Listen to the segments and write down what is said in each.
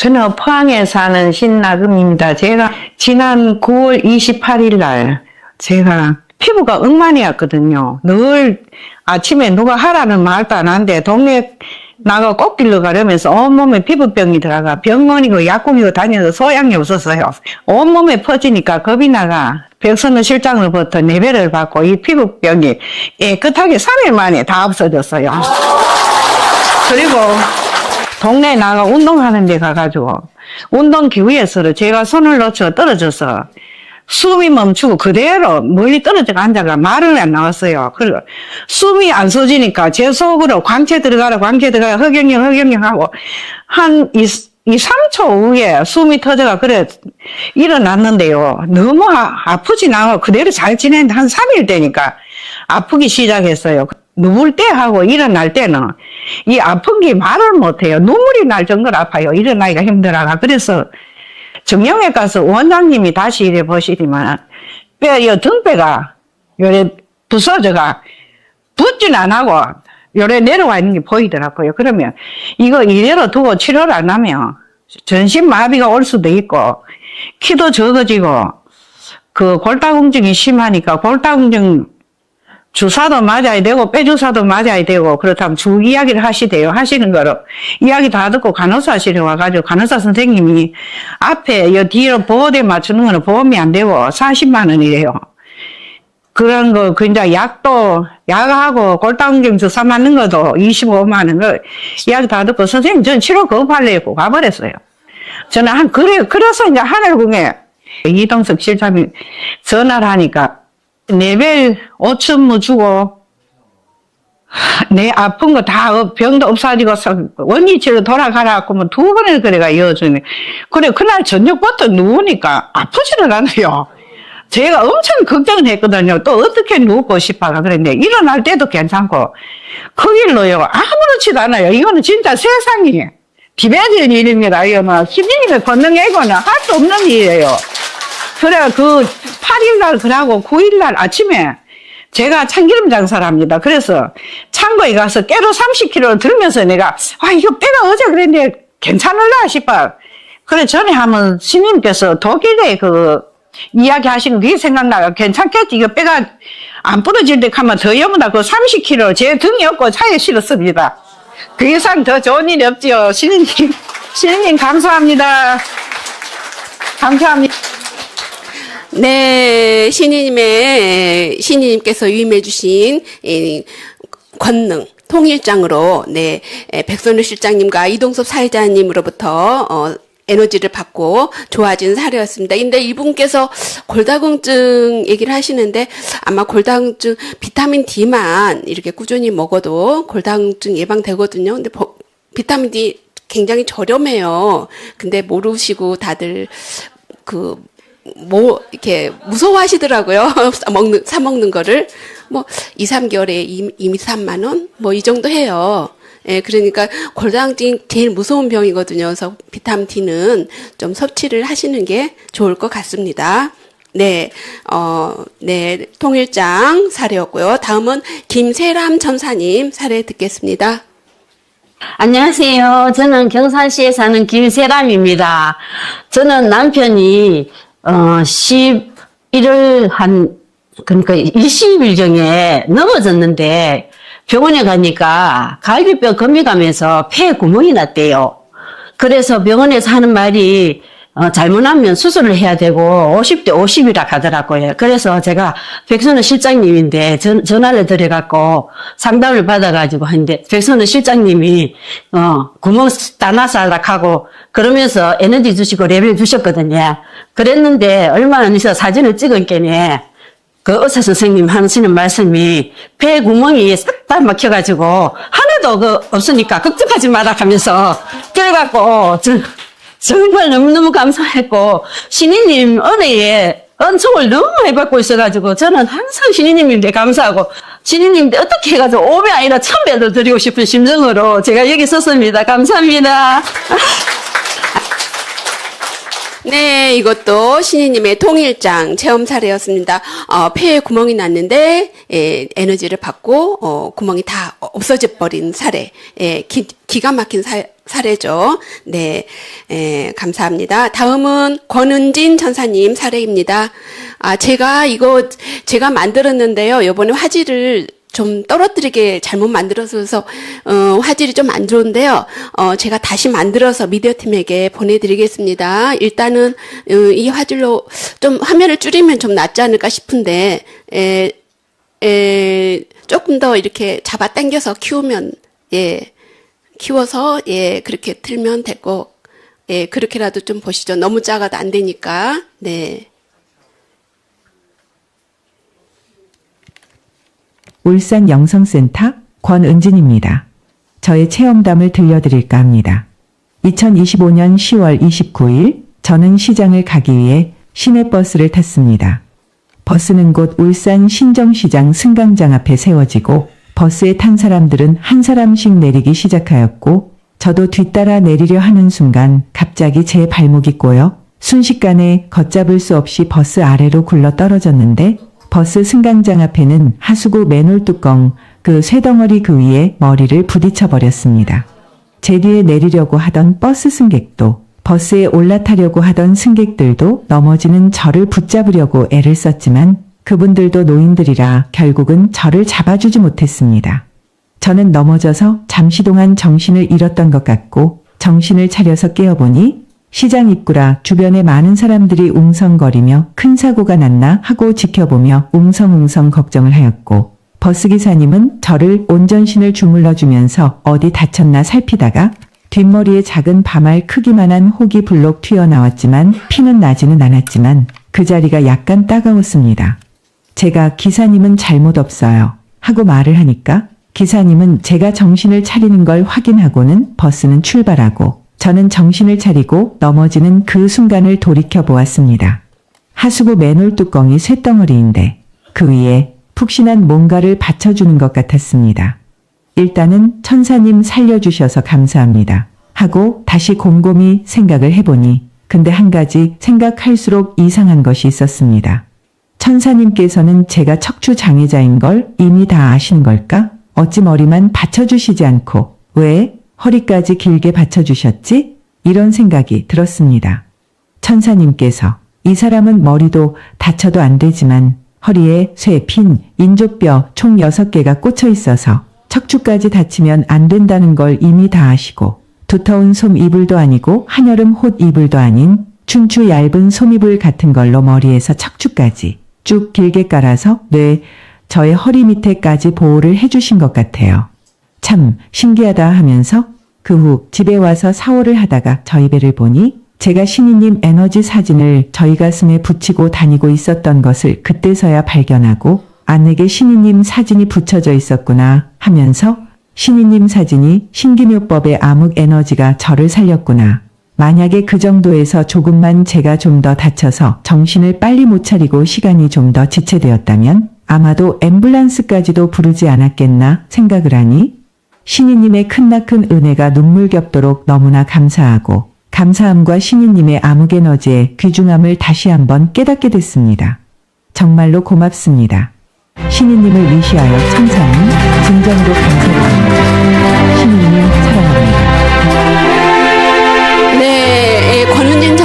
저는 포항에 사는 신나금입니다. 제가 지난 9월 28일 날 제가 피부가 엉망이었거든요. 늘 아침에 누가 하라는 말도 안 하는데 동네 나가 꽃길로 가려면서 온몸에 피부병이 들어가 병원이고 약국이고 다녀서 소양이 없었어요. 온몸에 퍼지니까 겁이 나가 백선우 실장으로부터 내배를 받고 이 피부병이 깨끗하게 3일 만에 다 없어졌어요. 그리고 동네에 나가 운동하는 데 가가지고 운동 기구에서 제가 손을 놓쳐 떨어져서 숨이 멈추고 그대로 멀리 떨어져 앉아가 말은 안 나왔어요. 그리고 숨이 안 쏘지니까 제 속으로 광채 들어가라 광채 들어가라 허경영 허경영 하고 한 2, 2 3초 후에 숨이 터져가 그래 일어났는데요. 너무 아, 프진 않고 그대로 잘 지냈는데 한 3일 되니까 아프기 시작했어요. 누울 때 하고 일어날 때는 이 아픈 게 말을 못해요. 눈물이 날 정도로 아파요. 일어나기가 힘들어가. 그래서 정형외 가서 원장님이 다시 이래 보시지만 뼈, 요 등뼈가 요래 부서져가 붙진 안 하고 요래 내려와 있는 게 보이더라고요. 그러면 이거 이대로 두고 치료를 안 하면 전신 마비가 올 수도 있고 키도 적어지고 그 골다공증이 심하니까 골다공증 주사도 맞아야 되고 빼주사도 맞아야 되고 그렇다면 주 이야기를 하시대요. 하시는 거로 이야기 다 듣고 간호사실에 와가지고 간호사 선생님이 앞에 여 뒤로 보호대 맞추는 거는 보험이 안 되고 40만 원이래요. 그런 거, 그, 이제 약도, 약하고 골다공증 주사 맞는 것도 25만 원, 그, 이야기 다 듣고, 선생님, 전 치료 거부하려고 가버렸어요. 저는 한, 그래, 그래서 이제 하늘궁에 이동석 실장이 전화를 하니까, 네벨 5천무 주고, 내 아픈 거 다 병도 없어지고 원위치로 돌아가라 하면 두 번을 그래가 이어주네. 그래 그날 저녁부터 누우니까 아프지를 않아요. 제가 엄청 걱정을 했거든요. 또 어떻게 누우고 싶어가 그랬는데 일어날 때도 괜찮고 거길로요 아무렇지도 않아요. 이거는 진짜 세상이 비벼질 일입니다. 이거는 힘님의 권능이고는 할 수 없는 일이에요. 그래 그 8일날 그러고 9일날 아침에 제가 참기름 장사를 합니다. 그래서 창고에 가서 깨로 30kg를 들면서 내가 아 이거 빼가 어제 그랬는데 괜찮을라 싶어. 그래 전에 하면 스님께서 독일에 그 이야기 하신 그게 생각나요. 괜찮겠지. 이거 빼가 안 부러질 때 하면 더 여보다 그 30kg 제 등이 없고 차에 실었습니다. 그 이상 더 좋은 일이 없지요. 신인님, 신인님 감사합니다. 감사합니다. 네, 신이님의 신이님께서 위임해 주신 이 권능 통일장으로 네 에, 백선우 실장님과 이동섭 사회자님으로부터 어, 에너지를 받고 좋아진 사례였습니다. 근데 이분께서 골다공증 얘기를 하시는데 아마 골다공증 비타민 D만 이렇게 꾸준히 먹어도 골다공증 예방되거든요. 근데 버- 비타민 D 굉장히 저렴해요. 근데 모르시고 다들 그, 뭐, 이렇게 무서워하시더라고요. 먹는, 사 먹는 거를. 뭐, 2, 3개월에 이미, 이미 3만 원? 뭐, 이 정도 해요. 예, 그러니까 골다공증이 제일 무서운 병이거든요. 그래서 비타민 D는 좀 섭취를 하시는 게 좋을 것 같습니다. 네, 어, 네, 통일장 사례였고요. 다음은 김세람 천사님 사례 듣겠습니다. 안녕하세요. 저는 경산시에 사는 김세람입니다. 저는 남편이 어 11월 한 그러니까 20일 경에 넘어졌는데 병원에 가니까 갈비뼈 검이 가면서 폐에 구멍이 났대요. 그래서 병원에서 하는 말이 어, 잘못하면 수술을 해야 되고 50대 50이라 하더라고요. 그래서 제가 백선우 실장님인데 전, 전화를 드려갖고 상담을 받아가지고 하는데 백선우 실장님이 어, 구멍 따나살락 하고 그러면서 에너지 주시고 레벨 주셨거든요. 그랬는데 얼마 안 있어 사진을 찍은 게네 그 의사 선생님 하시는 말씀이 배 구멍이 싹 다 막혀가지고 하나도 그 없으니까 걱정하지 마라 하면서 그래갖고 저, 정말 너무너무 감사했고 신이님 은혜에 은총을 너무 많이 받고 있어가지고 저는 항상 신이님인데 감사하고 신이님인데 어떻게 해가지고 5배 아니라 1000배도 드리고 싶은 심정으로 제가 여기 섰습니다. 감사합니다. 네, 이것도 신이님의 통일장 체험 사례였습니다. 어, 폐에 구멍이 났는데 에, 에너지를 받고 어, 구멍이 다 어, 없어져 버린 사례, 예, 기, 기가 막힌 사, 사례죠. 네, 예, 감사합니다. 다음은 권은진 전사님 사례입니다. 아, 제가 이거 제가 만들었는데요. 이번에 화질을 좀 떨어뜨리게 잘못 만들어서 어, 화질이 좀 안 좋은데요. 어, 제가 다시 만들어서 미디어 팀에게 보내드리겠습니다. 일단은 어, 이 화질로 좀 화면을 줄이면 좀 낫지 않을까 싶은데 에, 에, 조금 더 이렇게 잡아 당겨서 키우면 예 키워서 예 그렇게 틀면 되고 예 그렇게라도 좀 보시죠. 너무 작아도 안 되니까 네. 울산 영성센터 권은진입니다. 저의 체험담을 들려드릴까 합니다. 2025년 10월 29일 저는 시장을 가기 위해 시내버스를 탔습니다. 버스는 곧 울산 신정시장 승강장 앞에 세워지고 버스에 탄 사람들은 한 사람씩 내리기 시작하였고 저도 뒤따라 내리려 하는 순간 갑자기 제 발목이 꼬여 순식간에 걷잡을 수 없이 버스 아래로 굴러 떨어졌는데 버스 승강장 앞에는 하수구 맨홀 뚜껑 그 쇠덩어리 그 위에 머리를 부딪혀 버렸습니다. 제 뒤에 내리려고 하던 버스 승객도 버스에 올라타려고 하던 승객들도 넘어지는 저를 붙잡으려고 애를 썼지만 그분들도 노인들이라 결국은 저를 잡아주지 못했습니다. 저는 넘어져서 잠시 동안 정신을 잃었던 것 같고 정신을 차려서 깨어보니 시장 입구라 주변에 많은 사람들이 웅성거리며 큰 사고가 났나 하고 지켜보며 웅성웅성 걱정을 하였고 버스기사님은 저를 온전신을 주물러 주면서 어디 다쳤나 살피다가 뒷머리에 작은 밤알 크기만한 혹이 불록 튀어나왔지만 피는 나지는 않았지만 그 자리가 약간 따가웠습니다. 제가 기사님은 잘못 없어요. 하고 말을 하니까 기사님은 제가 정신을 차리는 걸 확인하고는 버스는 출발하고 저는 정신을 차리고 넘어지는 그 순간을 돌이켜 보았습니다. 하수구 맨홀 뚜껑이 쇳덩어리인데 그 위에 푹신한 뭔가를 받쳐주는 것 같았습니다. 일단은 천사님 살려주셔서 감사합니다. 하고 다시 곰곰이 생각을 해보니 근데 한 가지 생각할수록 이상한 것이 있었습니다. 천사님께서는 제가 척추 장애자인 걸 이미 다 아시는 걸까? 어찌 머리만 받쳐주시지 않고 왜 허리까지 길게 받쳐주셨지? 이런 생각이 들었습니다. 천사님께서 이 사람은 머리도 다쳐도 안 되지만 허리에 쇠, 핀, 인조뼈 총 6개가 꽂혀 있어서 척추까지 다치면 안 된다는 걸 이미 다 아시고 두터운 솜 이불도 아니고 한여름 옷 이불도 아닌 춘추 얇은 솜 이불 같은 걸로 머리에서 척추까지 쭉 길게 깔아서 뇌, 저의 허리 밑에까지 보호를 해주신 것 같아요. 참 신기하다 하면서 그 후 집에 와서 사오를 하다가 저희 배를 보니 제가 신이님 에너지 사진을 저희 가슴에 붙이고 다니고 있었던 것을 그때서야 발견하고 아내게 신이님 사진이 붙여져 있었구나 하면서 신이님 사진이 신기묘법의 암흑 에너지가 저를 살렸구나. 만약에 그 정도에서 조금만 제가 좀 더 다쳐서 정신을 빨리 못 차리고 시간이 좀 더 지체되었다면 아마도 앰뷸런스까지도 부르지 않았겠나 생각을 하니 신이님의 큰나큰 은혜가 눈물겹도록 너무나 감사하고 감사함과 신이님의 암흑에너지의 귀중함을 다시 한번 깨닫게 됐습니다. 정말로 고맙습니다. 신이님을 위시하여 천사님 진정으로 감사드립니다. 신이님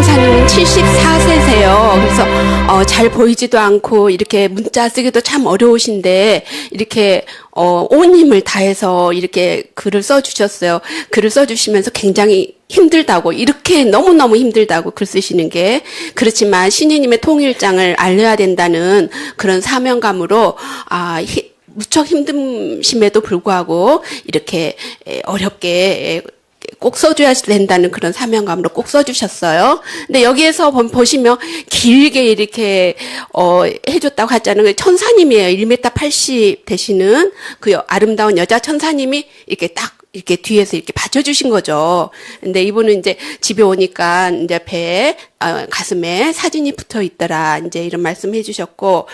전사님은 74세세요. 그래서 어, 잘 보이지도 않고 이렇게 문자 쓰기도 참 어려우신데 이렇게 어, 온 힘을 다해서 이렇게 글을 써주셨어요. 글을 써주시면서 굉장히 힘들다고 이렇게 너무 너무 힘들다고 글 쓰시는 게 그렇지만 신이님의 통일장을 알려야 된다는 그런 사명감으로 아. 히, 무척 힘듦심에도 불구하고 이렇게 에, 어렵게 에, 꼭 써줘야 된다는 그런 사명감으로 꼭 써주셨어요. 근데 여기에서 보- 보시면 길게 이렇게 어, 해줬다고 하잖아요. 그 천사님이에요. 1m 80 되시는 그 여- 아름다운 여자 천사님이 이렇게 딱 이렇게 뒤에서 이렇게 받쳐주신 거죠. 근데 이분은 이제 집에 오니까 이제 배에 어, 가슴에 사진이 붙어 있더라. 이제 이런 말씀 해주셨고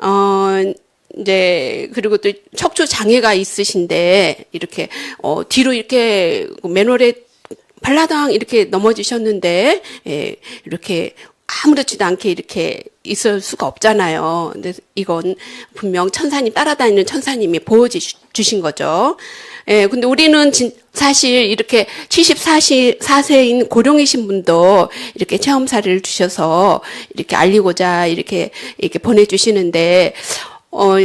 어. 이제 그리고 또 척추 장애가 있으신데 이렇게 어 뒤로 이렇게 맨홀에 발라당 이렇게 넘어지셨는데 예, 이렇게 아무렇지도 않게 이렇게 있을 수가 없잖아요. 근데 이건 분명 천사님 따라다니는 천사님이 보여 주신 거죠. 예, 근데 우리는 진, 사실 이렇게 74세인 고령이신 분도 이렇게 체험사를 주셔서 이렇게 알리고자 이렇게 이렇게 보내 주시는데, 어,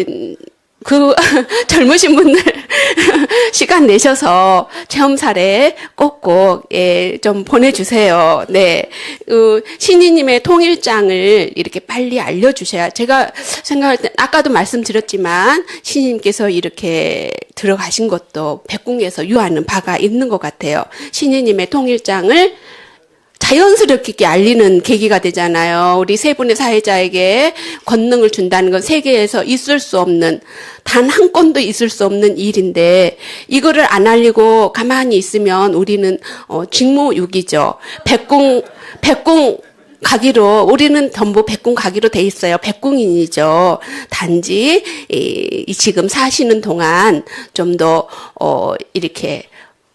그 젊으신 분들 시간 내셔서 체험 사례 꼭꼭 예, 좀 보내주세요. 네, 그 신이님의 통일장을 이렇게 빨리 알려주셔야 제가 생각할 때 아까도 말씀드렸지만 신이님께서 이렇게 들어가신 것도 백궁에서 유하는 바가 있는 것 같아요. 신이님의 통일장을 자연스럽게 알리는 계기가 되잖아요. 우리 세 분의 사회자에게 권능을 준다는 건 세계에서 있을 수 없는 단 한 건도 있을 수 없는 일인데 이거를 안 알리고 가만히 있으면 우리는 어, 직무유기죠. 백궁 백궁 가기로 우리는 전부 백궁 가기로 돼 있어요. 백궁인이죠. 단지 이, 이 지금 사시는 동안 좀 더 어, 이렇게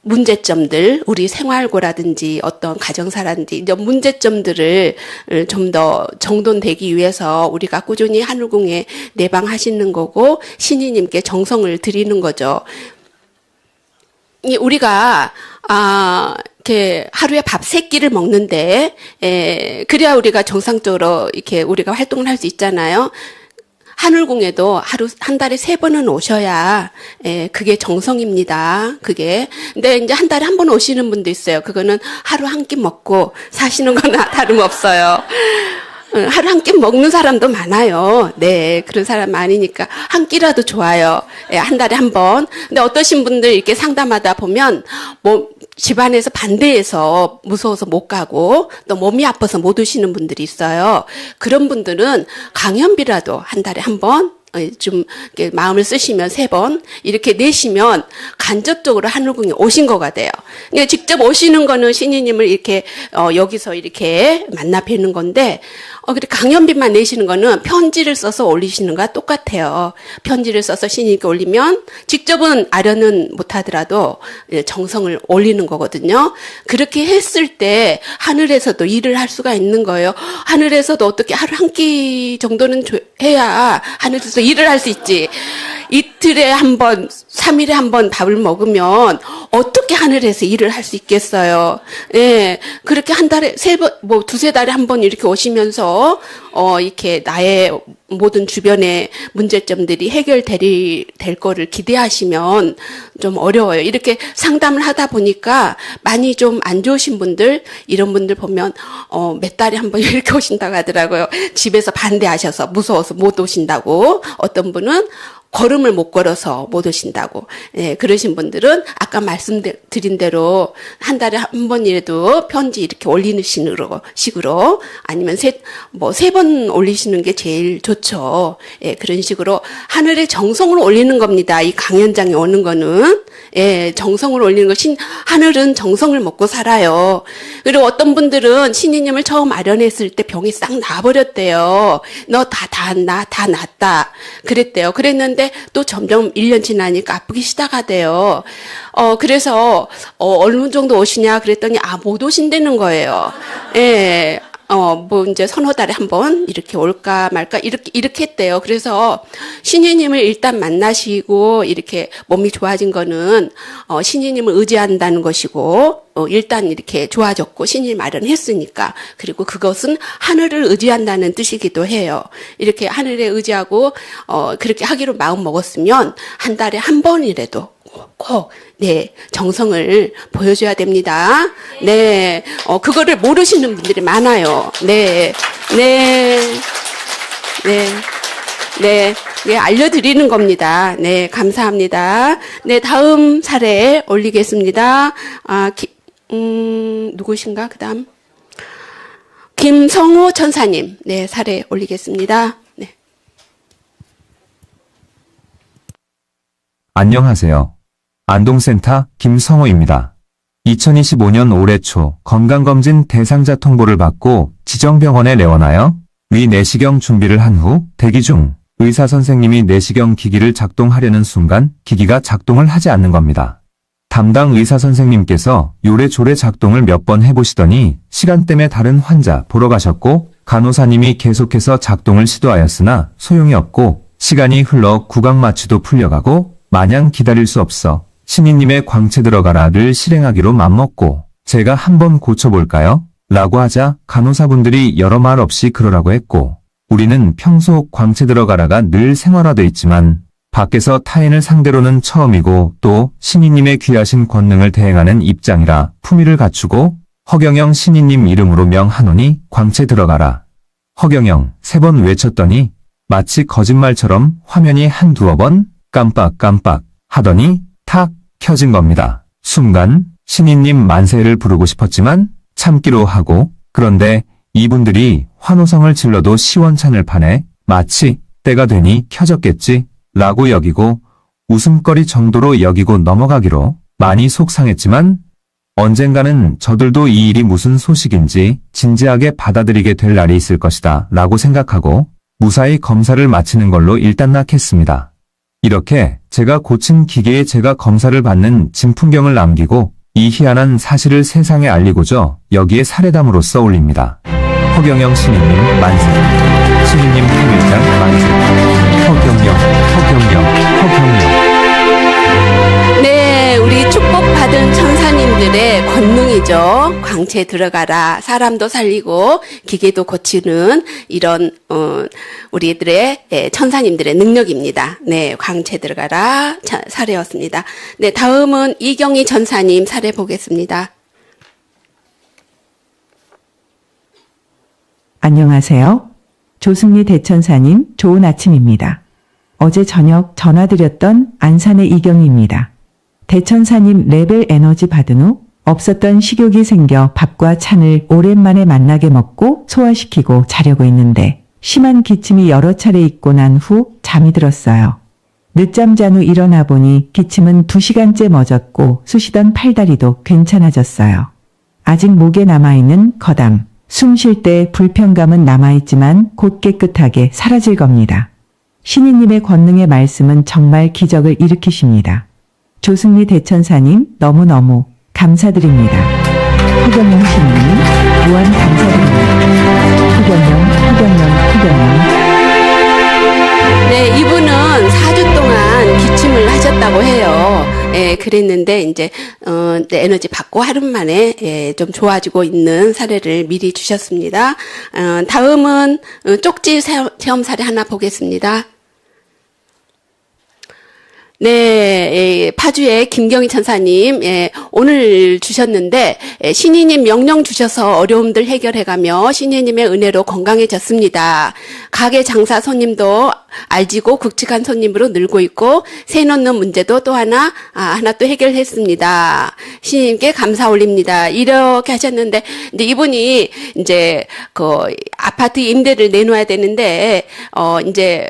문제점들, 우리 생활고라든지 어떤 가정사라든지 이런 문제점들을 좀 더 정돈되기 위해서 우리가 꾸준히 하늘궁에 내방하시는 거고 신이님께 정성을 드리는 거죠. 이 우리가 아 이렇게 하루에 밥 세 끼를 먹는데 에, 그래야 우리가 정상적으로 이렇게 우리가 활동을 할 수 있잖아요. 하늘궁에도 하루 한 달에 세 번은 오셔야 예, 그게 정성입니다. 그게 근데 이제 한 달에 한 번 오시는 분도 있어요. 그거는 하루 한 끼 먹고 사시는 거나 다름없어요. 어, 하루 한 끼 먹는 사람도 많아요. 네, 그런 사람 많으니까 한 끼라도 좋아요. 예, 한 달에 한 번. 근데 어떠신 분들 이렇게 상담하다 보면 뭐 집안에서 반대해서 무서워서 못 가고 또 몸이 아파서 못 오시는 분들이 있어요. 그런 분들은 강연비라도 한 달에 한 번. 어, 좀 마음을 쓰시면 세 번 이렇게 내시면 간접적으로 하늘궁에 오신 거가 돼요. 그러니까 직접 오시는 거는 신이님을 이렇게 어, 여기서 이렇게 만나 뵈는 건데 어, 그래 강연비만 내시는 거는 편지를 써서 올리시는 거와 똑같아요. 편지를 써서 신이님께 올리면 직접은 아련은 못하더라도 예, 정성을 올리는 거거든요. 그렇게 했을 때 하늘에서도 일을 할 수가 있는 거예요. 하늘에서도 어떻게 하루 한 끼 정도는 줘- 해야 하늘에서 일을 할 수 있지. 이틀에 한 번, 삼일에 한 번 밥을 먹으면 어떻게 하늘에서 일을 할 수 있겠어요. 예. 그렇게 한 달에 세 번, 뭐 두세 달에 한 번 이렇게 오시면서 어, 이렇게 나의 모든 주변의 문제점들이 해결될 될 거를 기대하시면 좀 어려워요. 이렇게 상담을 하다 보니까 많이 좀 안 좋으신 분들, 이런 분들 보면, 어, 몇 달에 한 번 이렇게 오신다고 하더라고요. 집에서 반대하셔서 무서워서 못 오신다고. 어떤 분은 걸음을 못 걸어서 못 오신다고. 예, 그러신 분들은 아까 말씀드린 대로 한 달에 한 번이라도 편지 이렇게 올리는 식으로, 식으로 아니면 세, 뭐 세 번 올리시는 게 제일 좋죠. 예, 그런 식으로 하늘에 정성을 올리는 겁니다. 이 강연장에 오는 거는. 예, 정성을 올리는 것. 신, 하늘은 정성을 먹고 살아요. 그리고 어떤 분들은 신이님을 처음 아련했을 때 병이 싹 나버렸대요. 너 다, 다, 나, 다 낫다. 그랬대요. 그랬는데 또 점점 1년 지나니까 아프기 시작하대요. 어, 그래서, 어, 어느 정도 오시냐 그랬더니, 아, 못 오신다는 거예요. 예. 어, 뭐, 이제 서너 달에 한 번 이렇게 올까 말까 이렇게, 이렇게 했대요. 그래서 신이님을 일단 만나시고 이렇게 몸이 좋아진 거는, 어, 신이님을 의지한다는 것이고, 어, 일단 이렇게 좋아졌고 신이 마련했으니까. 그리고 그것은 하늘을 의지한다는 뜻이기도 해요. 이렇게 하늘에 의지하고, 어, 그렇게 하기로 마음 먹었으면 한 달에 한 번이라도 꼭, 네, 정성을 보여줘야 됩니다. 네, 어, 그거를 모르시는 분들이 많아요. 네, 네, 네, 네, 네, 알려드리는 겁니다. 네, 감사합니다. 네, 다음 사례 올리겠습니다. 아, 기, 음, 누구신가? 그 다음. 김성호 천사님. 네, 사례 올리겠습니다. 네. 안녕하세요. 안동센터 김성호입니다. 2025년 올해 초 건강검진 대상자 통보를 받고 지정병원에 내원하여 위 내시경 준비를 한 후 대기 중 의사 선생님이 내시경 기기를 작동하려는 순간 기기가 작동을 하지 않는 겁니다. 담당 의사 선생님께서 요래조래 작동을 몇 번 해보시더니 시간 때문에 다른 환자 보러 가셨고 간호사님이 계속해서 작동을 시도하였으나 소용이 없고 시간이 흘러 구강 마취도 풀려가고 마냥 기다릴 수 없어 신이님의 광채 들어가라를 실행하기로 맘먹고 제가 한번 고쳐볼까요? 라고 하자 간호사분들이 여러 말 없이 그러라고 했고 우리는 평소 광채 들어가라가 늘 생활화돼 있지만 밖에서 타인을 상대로는 처음이고 또 신이님의 귀하신 권능을 대행하는 입장이라 품위를 갖추고 허경영 신이님 이름으로 명하노니 광채 들어가라. 허경영 세 번 외쳤더니 마치 거짓말처럼 화면이 한두어 번 깜빡깜빡 하더니 탁 켜진 겁니다. 순간 신이님 만세를 부르고 싶었지만 참기로 하고 그런데 이분들이 환호성을 질러도 시원찮을 판에 마치 때가 되니 켜졌겠지 라고 여기고 웃음거리 정도로 여기고 넘어가기로 많이 속상했지만 언젠가는 저들도 이 일이 무슨 소식인지 진지하게 받아들이게 될 날이 있을 것이다 라고 생각하고 무사히 검사를 마치는 걸로 일단 낙했습니다. 이렇게 제가 고친 기계에 제가 검사를 받는 진풍경을 남기고 이 희한한 사실을 세상에 알리고자 여기에 사례담으로써 올립니다. 허경영 신임님 만세. 신임님 통일장 만세. 허경영, 허경영, 허경영. 네, 우리 축복받은 천 사님들의 권능이죠. 광채 들어가라. 사람도 살리고 기계도 고치는 이런 어, 우리들의 예, 천사님들의 능력입니다. 네, 광채 들어가라 자, 사례였습니다. 네, 다음은 이경희 전사님 사례 보겠습니다. 안녕하세요. 조승리 대천사님, 좋은 아침입니다. 어제 저녁 전화드렸던 안산의 이경입니다. 대천사님 레벨 에너지 받은 후 없었던 식욕이 생겨 밥과 찬을 오랜만에 만나게 먹고 소화시키고 자려고 했는데 심한 기침이 여러 차례 있고 난 후 잠이 들었어요. 늦잠 잔 후 일어나 보니 기침은 2시간째 멎었고 쑤시던 팔다리도 괜찮아졌어요. 아직 목에 남아있는 거담, 숨 쉴 때 불편감은 남아있지만 곧 깨끗하게 사라질 겁니다. 신이님의 권능의 말씀은 정말 기적을 일으키십니다. 조승리 대천사님 너무너무 감사드립니다. 허경영 신이님 무한 감사드립니다. 허경영, 허경영, 허경영. 네, 이분은 4주 동안 기침을 하셨다고 해요. 예, 그랬는데 이제 어, 네, 에너지 받고 하루 만에 예, 좀 좋아지고 있는 사례를 미리 주셨습니다. 어, 다음은 어, 쪽지 세- 체험 사례 하나 보겠습니다. 네, 예, 파주의 김경희 천사님, 예, 오늘 주셨는데, 예, 신이님 명령 주셔서 어려움들 해결해가며 신이님의 은혜로 건강해졌습니다. 가게 장사 손님도 알지고 굵직한 손님으로 늘고 있고, 새 넣는 문제도 또 하나, 아, 하나 또 해결했습니다. 신이님께 감사 올립니다. 이렇게 하셨는데, 이제 이분이 이제 그 아파트 임대를 내놓아야 되는데, 어, 이제